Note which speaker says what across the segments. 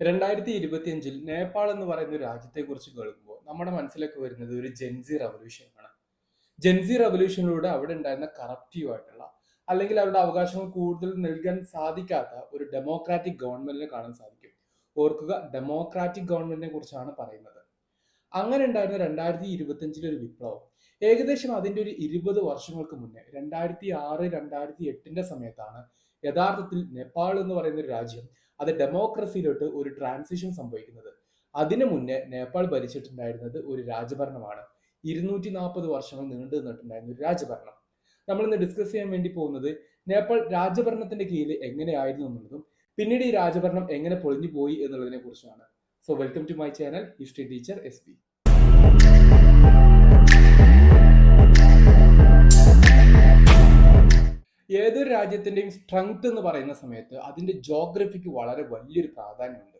Speaker 1: രണ്ടായിരത്തി ഇരുപത്തിയഞ്ചിൽ നേപ്പാൾ എന്ന് പറയുന്ന രാജ്യത്തെക്കുറിച്ച് കേൾക്കുമ്പോൾ നമ്മുടെ മനസ്സിലേക്ക് വരുന്നത് ഒരു ജെൻസി റവല്യൂഷൻ ആണ്. ജെൻസി റവല്യൂഷനിലൂടെ അവിടെ ഉണ്ടായിരുന്ന കറപ്റ്റീവ് ആയിട്ടുള്ള അല്ലെങ്കിൽ അവരുടെ അവകാശങ്ങൾ കൂടുതൽ നൽകാൻ സാധിക്കാത്ത ഒരു ഡെമോക്രാറ്റിക് ഗവൺമെന്റിനെ കാണാൻ സാധിക്കും. ഓർക്കുക ഡെമോക്രാറ്റിക് ഗവൺമെന്റിനെ കുറിച്ചാണ് പറയുന്നത്. അങ്ങനെ ഉണ്ടായിരുന്ന രണ്ടായിരത്തി ഇരുപത്തിയഞ്ചിലെ ഒരു വിപ്ലവം. ഏകദേശം അതിന്റെ ഒരു ഇരുപത് വർഷങ്ങൾക്ക് മുന്നേ രണ്ടായിരത്തി ആറ് രണ്ടായിരത്തി എട്ടിന്റെ സമയത്താണ് യഥാർത്ഥത്തിൽ നേപ്പാൾ എന്ന് പറയുന്ന ഒരു രാജ്യം അത് ഡെമോക്രസിയിലോട്ട് ഒരു ട്രാൻസിഷൻ സംഭവിക്കുന്നത്. അതിനു മുന്നേ നേപ്പാൾ ഭരിച്ചിട്ടുണ്ടായിരുന്നത് ഒരു രാജഭരണമാണ് ഇരുന്നൂറ്റി നാൽപ്പത് വർഷങ്ങൾ നീണ്ടു നിന്നിട്ടുണ്ടായിരുന്ന ഒരു രാജഭരണം നമ്മൾ ഇന്ന് ഡിസ്കസ് ചെയ്യാൻ വേണ്ടി പോകുന്നത് നേപ്പാൾ രാജഭരണത്തിന്റെ കീഴിൽ എങ്ങനെയായിരുന്നു എന്നുള്ളതും പിന്നീട് ഈ രാജഭരണം എങ്ങനെ പൊളിഞ്ഞു പോയി എന്നുള്ളതിനെ കുറിച്ചാണ് so welcome to my channel history teacher S ഏതൊരു രാജ്യത്തിന്റെയും സ്ട്രെങ്ത് എന്ന് പറയുന്ന സമയത്ത് അതിന്റെ ജോഗ്രഫിക്ക് വളരെ വലിയൊരു പ്രാധാന്യമുണ്ട്.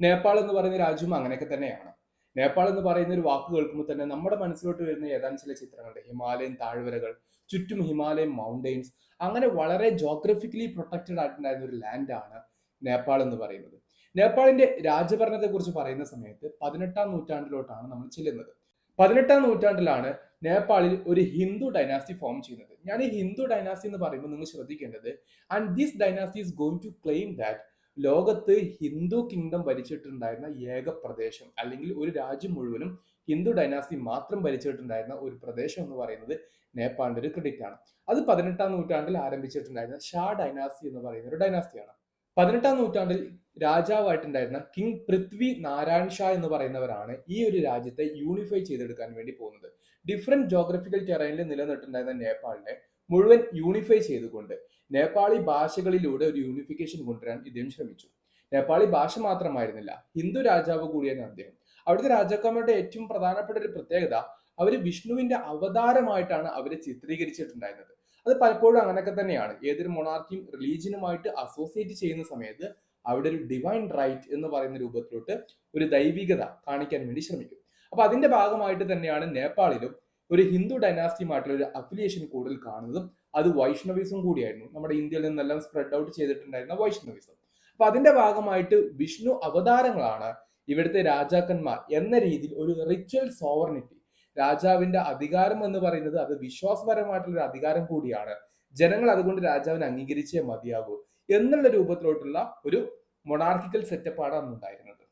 Speaker 1: നേപ്പാൾ എന്ന് പറയുന്ന രാജ്യവും അങ്ങനെയൊക്കെ തന്നെയാണ്. നേപ്പാൾ എന്ന് പറയുന്ന ഒരു വാക്ക് കേൾക്കുമ്പോൾ തന്നെ നമ്മുടെ മനസ്സിലോട്ട് വരുന്ന ഏതാനും ചില ചിത്രങ്ങളുണ്ട് ഹിമാലയൻ താഴ്വരകൾ ചുറ്റും ഹിമാലയൻ മൗണ്ടെയിൻസ് അങ്ങനെ വളരെ ജോഗ്രഫിക്കലി പ്രൊട്ടക്റ്റഡ് ആയിട്ടുണ്ടായിരുന്ന ഒരു ലാൻഡാണ് നേപ്പാൾ എന്ന് പറയുന്നത്. നേപ്പാളിന്റെ രാജഭരണത്തെ കുറിച്ച് പറയുന്ന സമയത്ത് പതിനെട്ടാം നൂറ്റാണ്ടിലോട്ടാണ് നമ്മൾ ചെല്ലുന്നത്. പതിനെട്ടാം നൂറ്റാണ്ടിലാണ് നേപ്പാളിൽ ഒരു ഹിന്ദു ഡൈനാസ്റ്റി ഫോം ചെയ്യുന്നത്. ഞാൻ ഈ ഹിന്ദു ഡൈനാസ്റ്റി എന്ന് പറയുമ്പോൾ നിങ്ങൾ ശ്രദ്ധിക്കേണ്ടത് and this dynasty is going to claim that ലോകത്ത് ഹിന്ദു കിങ്ഡം ഭരിച്ചിട്ടുണ്ടായിരുന്ന ഏക പ്രദേശം അല്ലെങ്കിൽ ഒരു രാജ്യം മുഴുവനും ഹിന്ദു ഡൈനാസ്റ്റി മാത്രം ഭരിച്ചിട്ടുണ്ടായിരുന്ന ഒരു പ്രദേശം എന്ന് പറയുന്നത് നേപ്പാളിന്റെ ഒരു ക്രെഡിറ്റ് ആണ്. അത് പതിനെട്ടാം നൂറ്റാണ്ടിൽ ആരംഭിച്ചിട്ടുണ്ടായിരുന്ന ഷാ ഡൈനാസ്റ്റി എന്ന് പറയുന്ന ഒരു ഡൈനാസ്റ്റിയാണ് പതിനെട്ടാം നൂറ്റാണ്ടിൽ രാജാവായിട്ടുണ്ടായിരുന്ന കിങ് പൃഥ്വി നാരായൺ ഷാ എന്ന് പറയുന്നവരാണ് ഈ ഒരു രാജ്യത്തെ യൂണിഫൈ ചെയ്തെടുക്കാൻ വേണ്ടി പോകുന്നത്. ഡിഫറെന്റ് ജോഗ്രഫിക്കൽ ടെറൈനിൽ നിലനിർത്തുണ്ടായിരുന്ന നേപ്പാളിനെ മുഴുവൻ യൂണിഫൈ ചെയ്തുകൊണ്ട് നേപ്പാളി ഭാഷകളിലൂടെ ഒരു യൂണിഫിക്കേഷൻ കൊണ്ടുവരാൻ ഇദ്ദേഹം ശ്രമിച്ചു. നേപ്പാളി ഭാഷ മാത്രമായിരുന്നില്ല ഹിന്ദു രാജാവ് കൂടിയാണ് അദ്ദേഹം. അവിടുത്തെ രാജാക്കന്മാരുടെ ഏറ്റവും പ്രധാനപ്പെട്ട ഒരു പ്രത്യേകത അവർ വിഷ്ണുവിന്റെ അവതാരമായിട്ടാണ് അവരെ ചിത്രീകരിച്ചിട്ടുണ്ടായിരുന്നത്. അത് പലപ്പോഴും അങ്ങനെയൊക്കെ തന്നെയാണ്. ഏതൊരു മൊണാർക്കിയും റിലീജിയനുമായിട്ട് അസോസിയേറ്റ് ചെയ്യുന്ന സമയത്ത് അവിടെ ഒരു ഡിവൈൻ റൈറ്റ് എന്ന് പറയുന്ന രൂപത്തിലോട്ട് ഒരു ദൈവികത കാണിക്കാൻ വേണ്ടി ശ്രമിക്കും. അപ്പൊ അതിന്റെ ഭാഗമായിട്ട് തന്നെയാണ് നേപ്പാളിലും ഒരു ഹിന്ദു ഡൈനാസ്റ്റിയുമായിട്ടുള്ള ഒരു അഫിലിയേഷൻ കൂടുതൽ കാണുന്നതും അത് വൈഷ്ണവിസം കൂടിയായിരുന്നു. നമ്മുടെ ഇന്ത്യയിൽ നിന്നെല്ലാം സ്പ്രെഡ് ഔട്ട് ചെയ്തിട്ടുണ്ടായിരുന്ന വൈഷ്ണവിസം. അപ്പൊ അതിന്റെ ഭാഗമായിട്ട് വിഷ്ണു അവതാരങ്ങളാണ് ഇവിടുത്തെ രാജാക്കന്മാർ എന്ന രീതിയിൽ ഒരു റിച്വൽ സോവർണിറ്റി രാജാവിന്റെ അധികാരം എന്ന് പറയുന്നത് അത് വിശ്വാസപരമായിട്ടുള്ള ഒരു അധികാരം കൂടിയാണ്. ജനങ്ങൾ അതുകൊണ്ട് രാജാവിനെ അംഗീകരിച്ചേ മതിയാകൂ എന്നുള്ള രൂപത്തിലോട്ടുള്ള ഒരു മൊണാർക്കിക്കൽ സെറ്റപ്പാണ് അന്നുണ്ടായിരുന്നത്.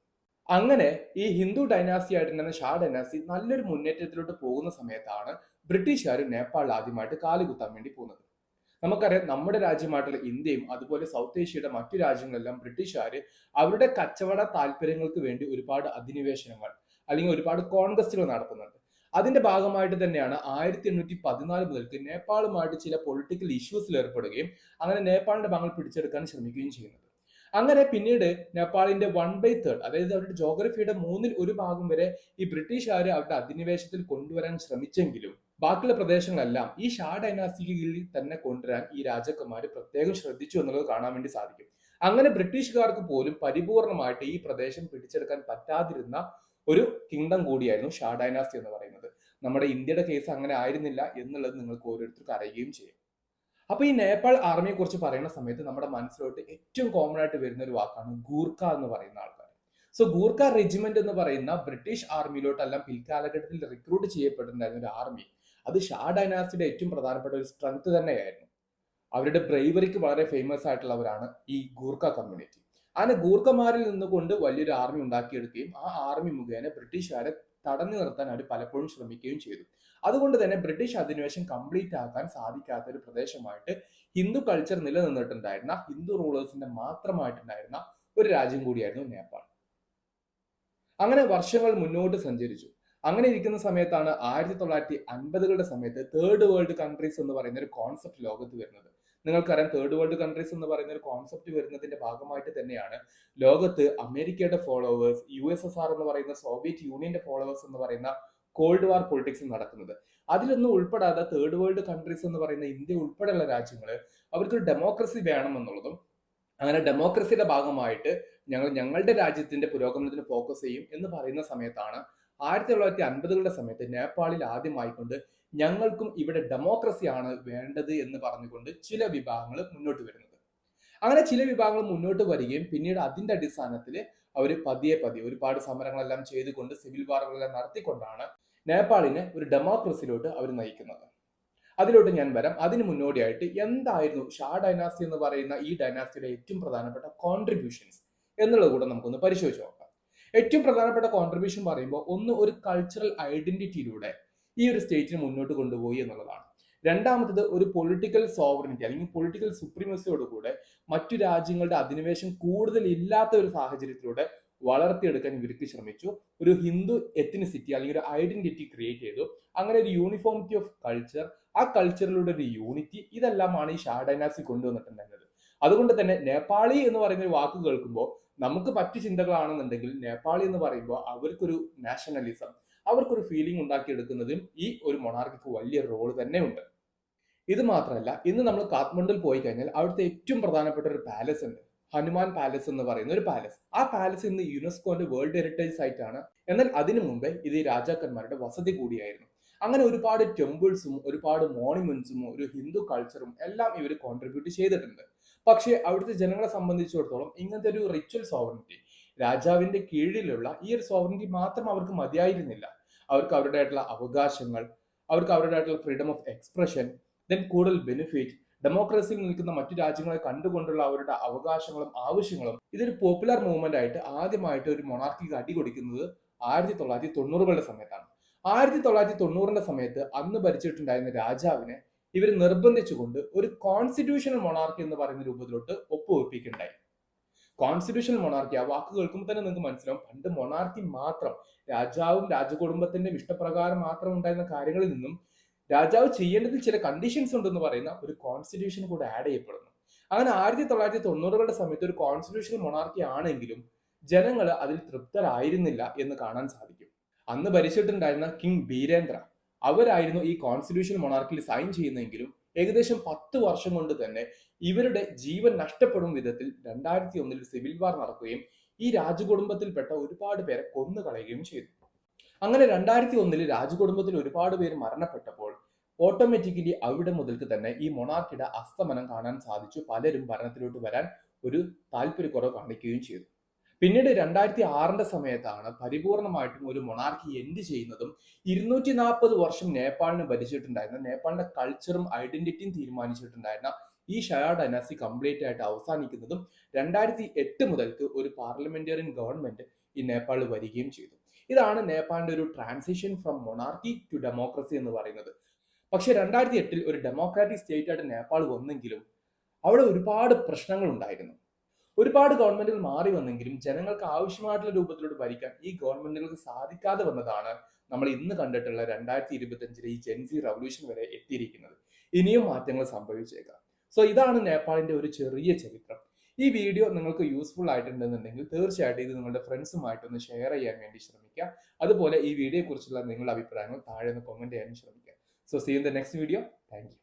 Speaker 1: അങ്ങനെ ഈ ഹിന്ദു ഡൈനാസ്റ്റി ആയിട്ടുണ്ടായിരുന്ന ഷാ ഡൈനാസ്റ്റി നല്ലൊരു മുന്നേറ്റത്തിലോട്ട് പോകുന്ന സമയത്താണ് ബ്രിട്ടീഷുകാർ നേപ്പാളിൽ ആദ്യമായിട്ട് കാലുകുത്താൻ വേണ്ടി പോകുന്നത്. നമുക്കറിയാം നമ്മുടെ രാജ്യമായിട്ടുള്ള ഇന്ത്യയും അതുപോലെ സൗത്ത് ഏഷ്യയുടെ മറ്റു രാജ്യങ്ങളെല്ലാം ബ്രിട്ടീഷുകാർ അവരുടെ കച്ചവട താല്പര്യങ്ങൾക്ക് വേണ്ടി ഒരുപാട് അധിനിവേശനങ്ങൾ അല്ലെങ്കിൽ ഒരുപാട് കോൺഗ്രസ്റ്റുകൾ നടത്തുന്നുണ്ട്. അതിന്റെ ഭാഗമായിട്ട് തന്നെയാണ് ആയിരത്തി എണ്ണൂറ്റി പതിനാല് മുതൽക്ക് നേപ്പാളുമായിട്ട് ചില പൊളിറ്റിക്കൽ ഇഷ്യൂസിൽ ഏർപ്പെടുകയും അങ്ങനെ നേപ്പാളിന്റെ ഭാഗങ്ങൾ പിടിച്ചെടുക്കാൻ ശ്രമിക്കുകയും ചെയ്യുന്നത്. അങ്ങനെ പിന്നീട് നേപ്പാളിന്റെ വൺ ബൈ തേർഡ് അതായത് അവരുടെ ജോഗ്രഫിയുടെ മൂന്നിൽ ഒരു ഭാഗം വരെ ഈ ബ്രിട്ടീഷുകാർ അവരുടെ അധിനിവേശത്തിൽ കൊണ്ടുവരാൻ ശ്രമിച്ചെങ്കിലും ബാക്കിയുള്ള പ്രദേശങ്ങളെല്ലാം ഈ ഷാ ഡൈനാസ്റ്റിക്ക് കീഴിൽ തന്നെ കൊണ്ടുവരാൻ ഈ രാജാക്കന്മാർ പ്രത്യേകം ശ്രദ്ധിച്ചു എന്നുള്ളത് കാണാൻ വേണ്ടി സാധിക്കും. അങ്ങനെ ബ്രിട്ടീഷുകാർക്ക് പോലും പരിപൂർണമായിട്ട് ഈ പ്രദേശം പിടിച്ചെടുക്കാൻ പറ്റാതിരുന്ന ഒരു കിങ്ഡം കൂടിയായിരുന്നു ഷാ ഡൈനാസ്റ്റി എന്ന് പറയുന്നത്. നമ്മുടെ ഇന്ത്യയുടെ കേസ് അങ്ങനെ ആയിരുന്നില്ല എന്നുള്ളത് നിങ്ങൾക്ക് ഓരോരുത്തർക്ക് അറിയുകയും ചെയ്യും. അപ്പൊ ഈ നേപ്പാൾ ആർമിയെ കുറിച്ച് പറയുന്ന സമയത്ത് നമ്മുടെ മനസ്സിലോട്ട് ഏറ്റവും കോമൺ ആയിട്ട് വരുന്ന ഒരു വാക്കാണ് ഗൂർഖ എന്ന് പറയുന്ന ആൾക്കാർ സോ ഗൂർഖ റെജിമെന്റ് എന്ന് പറയുന്ന ബ്രിട്ടീഷ് ആർമിയിലോട്ടെല്ലാം പിൽക്കാലഘട്ടത്തിൽ റിക്രൂട്ട് ചെയ്യപ്പെട്ടിട്ടുണ്ടായിരുന്ന ഒരു ആർമി അത് ഷാ ഡൈനാസ്റ്റിയുടെ ഏറ്റവും പ്രധാനപ്പെട്ട ഒരു സ്ട്രെങ്ത് തന്നെയായിരുന്നു. അവരുടെ ബ്രൈവറിക്ക് വളരെ ഫേമസ് ആയിട്ടുള്ളവരാണ് ഈ ഗൂർഖ കമ്മ്യൂണിറ്റി അങ്ങനെ ഗൂർഖമാരിൽ നിന്നുകൊണ്ട് വലിയൊരു ആർമി ഉണ്ടാക്കിയെടുക്കുകയും ആ ആർമി മുഖേന ബ്രിട്ടീഷുകാരെ തടഞ്ഞു നിർത്താൻ അവർ പലപ്പോഴും ശ്രമിക്കുകയും ചെയ്തു. അതുകൊണ്ട് തന്നെ ബ്രിട്ടീഷ് അധിനിവേശം കംപ്ലീറ്റ് ആക്കാൻ സാധിക്കാത്ത ഒരു പ്രദേശമായിട്ട് ഹിന്ദു കൾച്ചർ നിലനിന്നിട്ടുണ്ടായിരുന്ന ഹിന്ദു റൂളേഴ്സിന്റെ മാത്രമായിട്ടുണ്ടായിരുന്ന ഒരു രാജ്യം കൂടിയായിരുന്നു നേപ്പാൾ. അങ്ങനെ വർഷങ്ങൾ മുന്നോട്ട് സഞ്ചരിച്ചു. അങ്ങനെ ഇരിക്കുന്ന സമയത്താണ് ആയിരത്തി തൊള്ളായിരത്തി അൻപതുകളുടെ സമയത്ത് തേർഡ് വേൾഡ് കൺട്രീസ് എന്ന് പറയുന്ന ഒരു കോൺസെപ്റ്റ് ലോകത്ത് വരുന്നത്. നിങ്ങൾക്കറിയാം തേർഡ് വേൾഡ് കൺട്രീസ് എന്ന് പറയുന്ന ഒരു കോൺസെപ്റ്റ് വരുന്നതിന്റെ ഭാഗമായിട്ട് തന്നെയാണ് ലോകത്ത് അമേരിക്കയുടെ followers U S S R എന്ന് പറയുന്ന സോവിയറ്റ് യൂണിയന്റെ ഫോളോവേഴ്സ് എന്ന് പറയുന്ന കോൾഡ് വാർ പൊളിറ്റിക്സ് നടക്കുന്നത് അതിലൊന്നും ഉൾപ്പെടാതെ തേർഡ് വേൾഡ് കൺട്രീസ് എന്ന് പറയുന്ന ഇന്ത്യ ഉൾപ്പെടെയുള്ള രാജ്യങ്ങൾ അവർക്ക് ഡെമോക്രസി വേണമെന്നുള്ളതും അങ്ങനെ ഡെമോക്രസിയുടെ ഭാഗമായിട്ട് ഞങ്ങൾ ഞങ്ങളുടെ രാജ്യത്തിന്റെ പുരോഗമനത്തിന് ഫോക്കസ് ചെയ്യും എന്ന് പറയുന്ന സമയത്താണ് ആയിരത്തി തൊള്ളായിരത്തി അൻപതുകളുടെ സമയത്ത് നേപ്പാളിൽ ആദ്യമായിക്കൊണ്ട് ഞങ്ങൾക്കും ഇവിടെ ഡെമോക്രസിയാണ് വേണ്ടത് എന്ന് പറഞ്ഞുകൊണ്ട് ചില വിഭാഗങ്ങൾ മുന്നോട്ട് വരുന്നത്. അങ്ങനെ ചില വിഭാഗങ്ങൾ മുന്നോട്ട് വരികയും പിന്നീട് അതിന്റെ അടിസ്ഥാനത്തിൽ അവർ പതിയെ പതിയെ ഒരുപാട് സമരങ്ങളെല്ലാം ചെയ്തുകൊണ്ട് സിവിൽ വാറുകളെല്ലാം നടത്തിക്കൊണ്ടാണ് നേപ്പാളിനെ ഒരു ഡെമോക്രസിയിലോട്ട് അവർ നയിക്കുന്നത്. അതിലോട്ട് ഞാൻ വരാം. അതിന് മുന്നോടിയായിട്ട് എന്തായിരുന്നു ഷാ ഡൈനാസ്റ്റി എന്ന് പറയുന്ന ഈ ഡൈനാസ്റ്റിയുടെ ഏറ്റവും പ്രധാനപ്പെട്ട കോൺട്രിബ്യൂഷൻസ് എന്നുള്ളത് കൂടെ നമുക്കൊന്ന് പരിശോധിച്ച് ഏറ്റവും പ്രധാനപ്പെട്ട കോൺട്രിബ്യൂഷൻ പറയുമ്പോൾ ഒന്ന് ഒരു കൾച്ചറൽ ഐഡന്റിറ്റിയിലൂടെ ഈ ഒരു സ്റ്റേറ്റിനെ മുന്നോട്ട് കൊണ്ടുപോയി എന്നുള്ളതാണ്. രണ്ടാമത്തത് ഒരു പൊളിറ്റിക്കൽ സോവറിനിറ്റി അല്ലെങ്കിൽ പൊളിറ്റിക്കൽ സുപ്രീമസിയോടുകൂടെ മറ്റു രാജ്യങ്ങളുടെ അധിനിവേശം കൂടുതൽ ഇല്ലാത്ത ഒരു സാഹചര്യത്തിലൂടെ വളർത്തിയെടുക്കാൻ ഇവർക്ക് ശ്രമിച്ചു. ഒരു ഹിന്ദു എത്തിനിസിറ്റി അല്ലെങ്കിൽ ഒരു ഐഡന്റിറ്റി ക്രിയേറ്റ് ചെയ്തു. അങ്ങനെ ഒരു യൂണിഫോമിറ്റി ഓഫ് കൾച്ചർ ആ കൾച്ചറിലൂടെ ഒരു യൂണിറ്റി ഇതെല്ലാമാണ് ഈ ഷാ ഡൈനാസി കൊണ്ടുവന്നിട്ടുണ്ടായിരുന്നത്. അതുകൊണ്ട് തന്നെ നേപ്പാളി എന്ന് പറയുന്ന ഒരു വാക്ക് കേൾക്കുമ്പോൾ നമുക്ക് മറ്റു ചിന്തകളാണെന്നുണ്ടെങ്കിൽ നേപ്പാളി എന്ന് പറയുമ്പോൾ അവർക്കൊരു നാഷണലിസം അവർക്കൊരു ഫീലിംഗ് ഉണ്ടാക്കിയെടുക്കുന്നതും ഈ ഒരു മൊണാർക്കിക്ക് വലിയ റോൾ തന്നെ ഉണ്ട് ഇത് മാത്രമല്ല ഇന്ന് നമ്മൾ കാത്മണ്ഡിൽ പോയി കഴിഞ്ഞാൽ അവിടുത്തെ ഏറ്റവും പ്രധാനപ്പെട്ട ഒരു പാലസ് ഉണ്ട്. ഹനുമാൻ പാലസ് എന്ന് പറയുന്ന ഒരു പാലസ് ആ പാലസ് ഇന്ന് യുനെസ്കോന്റെ വേൾഡ് ഹെറിറ്റേജ് സൈറ്റ് ആണ്. എന്നാൽ അതിനു മുമ്പേ ഇത് രാജാക്കന്മാരുടെ വസതി കൂടിയായിരുന്നു. അങ്ങനെ ഒരുപാട് ടെമ്പിൾസും ഒരുപാട് മോണിമെന്റ്സും ഒരു ഹിന്ദു കൾച്ചറും എല്ലാം ഇവർ കോൺട്രിബ്യൂട്ട് ചെയ്തിട്ടുണ്ട്. പക്ഷേ അവിടുത്തെ ജനങ്ങളെ സംബന്ധിച്ചിടത്തോളം ഇങ്ങനത്തെ ഒരു റിച്വൽ സോവറിറ്റി രാജാവിന്റെ കീഴിലുള്ള ഈ ഒരു സോവറിറ്റി മാത്രം അവർക്ക് മതിയായിരുന്നില്ല. അവർക്ക് അവരുടേതായിട്ടുള്ള അവകാശങ്ങൾ അവർക്ക് അവരുടേതായിട്ടുള്ള ഫ്രീഡം ഓഫ് എക്സ്പ്രഷൻ ദെൻ കൂടുതൽ ബെനിഫിറ്റ് ഡെമോക്രസിയിൽ നിൽക്കുന്ന മറ്റു രാജ്യങ്ങളെ കണ്ടുകൊണ്ടുള്ള അവരുടെ അവകാശങ്ങളും ആവശ്യങ്ങളും ഇതൊരു പോപ്പുലർ മൂവ്മെന്റ് ആയിട്ട് ആദ്യമായിട്ട് ഒരു മൊണാർക്കിക്ക് അടി കൊടുക്കുന്നത് ആയിരത്തി തൊള്ളായിരത്തി തൊണ്ണൂറുകളുടെ സമയത്താണ്. ആയിരത്തി തൊള്ളായിരത്തി തൊണ്ണൂറിന്റെ സമയത്ത് അന്ന് ഭരിച്ചിട്ടുണ്ടായിരുന്ന രാജാവിനെ ഇവർ നിർബന്ധിച്ചുകൊണ്ട് ഒരു കോൺസ്റ്റിറ്റ്യൂഷണൽ മൊണാർക്കി എന്ന് പറയുന്ന രൂപത്തിലോട്ട് ഒപ്പുവെപ്പിക്കുണ്ടായി കോൺസ്റ്റിറ്റ്യൂഷണൽ മൊണാർക്കി ആ വാക്ക് കേൾക്കുമ്പോൾ തന്നെ നിങ്ങൾക്ക് മനസ്സിലാവും. പണ്ട് മൊണാർക്കി മാത്രം രാജാവും രാജകുടുംബത്തിന്റെ ഇഷ്ടപ്രകാരം മാത്രം ഉണ്ടായിരുന്ന കാര്യങ്ങളിൽ നിന്നും രാജാവ് ചെയ്യേണ്ടതിൽ ചില കണ്ടീഷൻസ് ഉണ്ടെന്ന് പറയുന്ന ഒരു കോൺസ്റ്റിറ്റ്യൂഷൻ കൂടെ ആഡ് ചെയ്യപ്പെടുന്നു. അങ്ങനെ ആയിരത്തി തൊള്ളായിരത്തി തൊണ്ണൂറുകളുടെ സമയത്ത് ഒരു കോൺസ്റ്റിറ്റ്യൂഷണൽ മൊണാർക്കി ആണെങ്കിലും ജനങ്ങൾ അതിൽ തൃപ്തരായിരുന്നില്ല എന്ന് കാണാൻ സാധിക്കും. അന്ന് ഭരിച്ചിട്ടുണ്ടായിരുന്ന കിങ് ബീരേന്ദ്ര അവരായിരുന്നു ഈ കോൺസ്റ്റിറ്റ്യൂഷൻ മൊണാർക്കിൽ സൈൻ ചെയ്യുന്നതെങ്കിലും ഏകദേശം പത്ത് വർഷം കൊണ്ട് തന്നെ ഇവരുടെ ജീവൻ നഷ്ടപ്പെടും വിധത്തിൽ രണ്ടായിരത്തി ഒന്നിൽ സിവിൽ വാർ നടക്കുകയും ഈ രാജകുടുംബത്തിൽപ്പെട്ട ഒരുപാട് പേരെ കൊന്നു കളയുകയും ചെയ്തു. അങ്ങനെ രണ്ടായിരത്തി ഒന്നിൽ രാജകുടുംബത്തിൽ ഒരുപാട് പേര് മരണപ്പെട്ടപ്പോൾ ഓട്ടോമാറ്റിക്കലി അവിടെ മുതൽക്ക് തന്നെ ഈ മൊണാർക്കിയുടെ അസ്തമനം കാണാൻ സാധിച്ചു. പലരും ഭരണത്തിലോട്ട് വരാൻ ഒരു താല്പര്യക്കുറവ് കാണിക്കുകയും ചെയ്തു. പിന്നീട് രണ്ടായിരത്തി ആറിന്റെ സമയത്താണ് പരിപൂർണമായിട്ടും ഒരു മൊണാർക്കി എൻഡ് ചെയ്യുന്നതും ഇരുന്നൂറ്റി നാൽപ്പത് വർഷം നേപ്പാളിനെ ഭരിച്ചിട്ടുണ്ടായിരുന്ന നേപ്പാളിന്റെ കൾച്ചറും ഐഡന്റിറ്റിയും തീരുമാനിച്ചിട്ടുണ്ടായിരുന്ന ഈ ഷയാ ഡൈനാസി കംപ്ലീറ്റ് ആയിട്ട് അവസാനിക്കുന്നതും രണ്ടായിരത്തി എട്ട് മുതൽക്ക് ഒരു പാർലമെന്റേറിയൻ ഗവൺമെന്റ് ഈ നേപ്പാളിൽ വരികയും ചെയ്തു. ഇതാണ് നേപ്പാളിന്റെ ഒരു transition from monarchy to democracy എന്ന് പറയുന്നത്. പക്ഷേ രണ്ടായിരത്തി എട്ടിൽ ഒരു ഡെമോക്രാറ്റിക് സ്റ്റേറ്റ് ആയിട്ട് നേപ്പാൾ വന്നെങ്കിലും അവിടെ ഒരുപാട് പ്രശ്നങ്ങൾ ഉണ്ടായിരുന്നു. ഒരുപാട് ഗവൺമെന്റുകൾ മാറി വന്നെങ്കിലും ജനങ്ങൾക്ക് ആവശ്യമായിട്ടുള്ള രൂപത്തിലൂടെ ഭരിക്കാൻ ഈ ഗവൺമെന്റുകൾക്ക് സാധിക്കാതെ വന്നതാണ് നമ്മൾ ഇന്ന് കണ്ടിട്ടുള്ള രണ്ടായിരത്തി ഇരുപത്തി അഞ്ചിലെ ഈ ജെൻസി റവല്യൂഷൻ വരെ എത്തിയിരിക്കുന്നത്. ഇനിയും മാറ്റങ്ങൾ സംഭവിച്ചേക്കാം. സോ ഇതാണ് നേപ്പാളിന്റെ ഒരു ചെറിയ ചരിത്രം. ഈ വീഡിയോ നിങ്ങൾക്ക് യൂസ്ഫുൾ ആയിട്ടുണ്ടെന്നുണ്ടെങ്കിൽ തീർച്ചയായിട്ടും ഇത് നിങ്ങളുടെ ഫ്രണ്ട്സുമായിട്ടൊന്ന് ഷെയർ ചെയ്യാൻ വേണ്ടി ശ്രമിക്കുക. അതുപോലെ ഈ വീഡിയോയെ കുറിച്ചുള്ള നിങ്ങളുടെ അഭിപ്രായങ്ങൾ താഴെ ഒന്ന് കമന്റ് ചെയ്യാൻ ശ്രമിക്കുക. So see in the next video thank